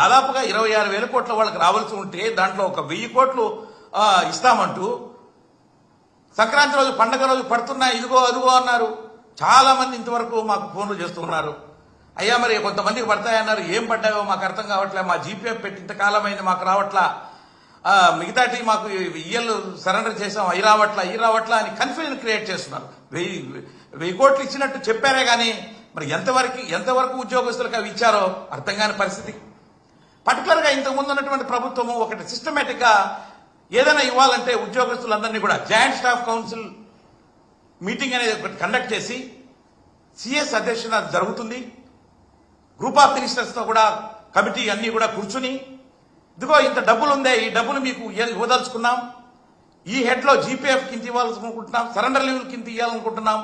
దాదాపుగా ఇరవై ఆరు వేల కోట్ల వాళ్ళకి రావాల్సి ఉంటే దాంట్లో ఒక వెయ్యి కోట్లు ఇస్తామంటూ సంక్రాంతి రోజు పండగ రోజు పడుతున్నాయి ఇదిగో అదిగో అన్నారు. చాలా మంది ఇంతవరకు మాకు ఫోన్లు చేస్తున్నారు అయ్యా మరి కొంతమందికి పడతాయన్నారు. ఏం పడ్డాయో మాకు అర్థం కావట్లే. మా జీపీఎఫ్ పెట్టి ఇంతకాలమైంది మాకు రావట్లా. మిగతాటి మాకు ఇయ్యలు సరెండర్ చేసాం అయి రావట్లా ఈ రావట్లా అని కన్ఫ్యూజన్ క్రియేట్ చేస్తున్నారు. వెయ్యి వెయ్యి కోట్లు ఇచ్చినట్టు చెప్పారే కానీ మరి ఎంతవరకు ఎంతవరకు ఉద్యోగస్తులకు అవి ఇచ్చారో అర్థం కాని పరిస్థితి. పర్టికులర్గా ఇంతకు ముందు ఉన్నటువంటి ప్రభుత్వము ఒకటి సిస్టమేటిక్గా ఏదైనా ఇవ్వాలంటే ఉద్యోగస్తులందరినీ కూడా జాయింట్ స్టాఫ్ కౌన్సిల్ మీటింగ్ అనేది ఒకటి కండక్ట్ చేసి సిఎస్ అధ్యక్షత జరుగుతుంది. గ్రూప్ ఆఫ్ మినిస్టర్స్తో కూడా కమిటీ అన్నీ కూడా కూర్చుని ఇదిగో ఇంత డబ్బులు ఉందే ఈ డబ్బులు మీకు ఇవ్వదలుచుకున్నాం. ఈ హెడ్లో జీపీఎఫ్ కింద ఇవ్వాలనుకుంటున్నాం సరెండర్ లెవెల్ కింద ఇవ్వాలనుకుంటున్నాం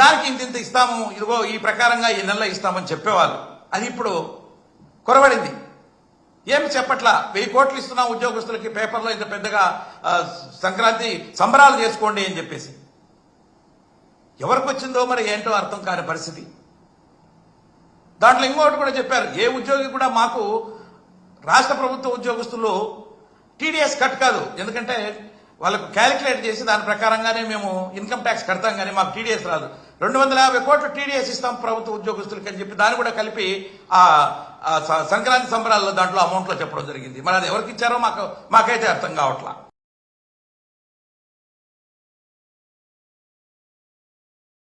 దానికి ఇంత ఇంత ఇస్తాము. ఇదిగో ఈ ప్రకారంగా ఈ నెలలో ఇస్తామని చెప్పేవాళ్ళు. అది ఇప్పుడు కొరవడింది. ఏమి చెప్పట్లా? వెయ్యి కోట్లు ఇస్తున్నాం ఉద్యోగస్తులకి పేపర్లో ఇంత పెద్దగా సంక్రాంతి సంబరాలు చేసుకోండి అని చెప్పేసి. ఎవరికి వచ్చిందో మరి ఏంటో అర్థం కాని పరిస్థితి. దాంట్లో ఇంకొకటి కూడా చెప్పారు. ఏ ఉద్యోగి కూడా మాకు రాష్ట్ర ప్రభుత్వ ఉద్యోగస్తులు టీడీఎస్ కట్ కాదు. ఎందుకంటే వాళ్ళకు క్యాలిక్యులేట్ చేసి దాని ప్రకారంగానే మేము ఇన్కమ్ ట్యాక్స్ కడతాం కానీ మాకు టీడీఎస్ రాదు. రెండు వందల యాభై కోట్లు టీడీఎస్ ఇస్తాం ప్రభుత్వ ఉద్యోగస్తులకి అని చెప్పి దాన్ని కూడా కలిపి ఆ సంక్రాంతి సంబరాల్లో దాంట్లో అమౌంట్లో చెప్పడం జరిగింది. మరి అది ఎవరికి ఇచ్చారో మాకు మాకైతే అర్థం కావట్లా.